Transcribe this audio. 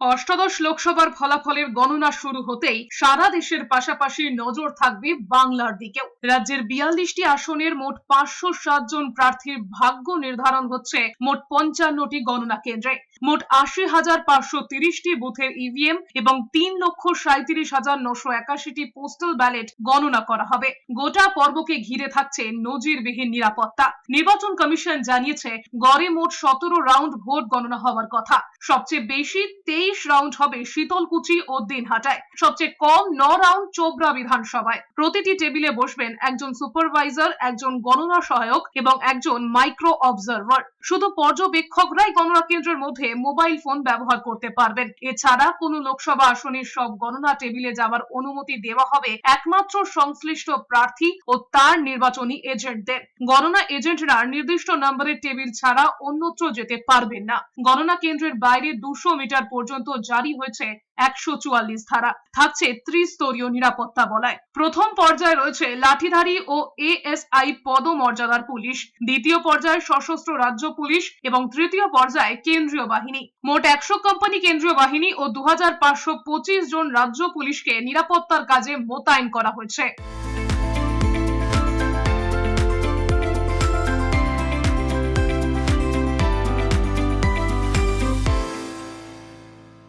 অষ্টাদশ লোকসভার ফলাফলের গণনা শুরু হতেই সারা দেশের পাশাপাশি নজর থাকবে বাংলার দিকেও। রাজ্যের বিয়াল্লিশটি আসনের মোট পাঁচশো সাত জন প্রার্থীর ভাগ্য নির্ধারণ হচ্ছে মোট পঞ্চান্নটি গণনা কেন্দ্রে। মোট আশি হাজার পাঁচশো তিরিশটি বুথের ইভিএম এবং তিন লক্ষ সাঁত্রিশ হাজার নশো একাশিটি পোস্টাল ব্যালেট গণনা করা হবে। গোটা পর্বকে ঘিরে থাকছে নজিরবিহীন নিরাপত্তা। নির্বাচন কমিশন জানিয়েছে, গড়ে মোট সতেরো রাউন্ড ভোট গণনা হওয়ার কথা। সবচেয়ে বেশি তেইশ রাউন্ড হবে শীতলকুচি ও দিনহাটায়। সবচেয়ে কম ন রাউন্ড চোপড়া বিধানসভায়। প্রতিটি টেবিলে বসবেন একজন সুপারভাইজার একজন গণনা সহায়ক এবং একজন মাইক্রো অবজারভার শুধু পর্যবেক্ষকরাই গণনা কেন্দ্রের মধ্যে মোবাইল ফোন ব্যবহার করতে পারবেন। এছাড়া কোনো লোকসভা আসনের সব গণনা টেবিলে যাওয়ার অনুমতি দেওয়া হবে একমাত্র সংশ্লিষ্ট প্রার্থী ও তার নির্বাচনী এজেন্টদের। গণনা এজেন্টরা নির্দিষ্ট নম্বরের টেবিল ছাড়া অন্যত্র যেতে পারবেন না। গণনা কেন্দ্রের বাইরে দুশো মিটার পর্যন্ত জারি হয়েছে একশো চুয়াল্লিশ ধারা। থাকছে ত্রিস্তরীয় নিরাপত্তা বলায়। প্রথম পর্যায়ে রয়েছে লাঠিধারী ও এএসআই পদমর্যাদার পুলিশ, দ্বিতীয় পর্যায়ে সশস্ত্র রাজ্য পুলিশ এবং তৃতীয় পর্যায়ে কেন্দ্রীয় বাহিনী। মোট একশো কোম্পানি কেন্দ্রীয় বাহিনী ও দু হাজার পাঁচশো পঁচিশ জন রাজ্য পুলিশকে নিরাপত্তার কাজে মোতায়েন করা হয়েছে।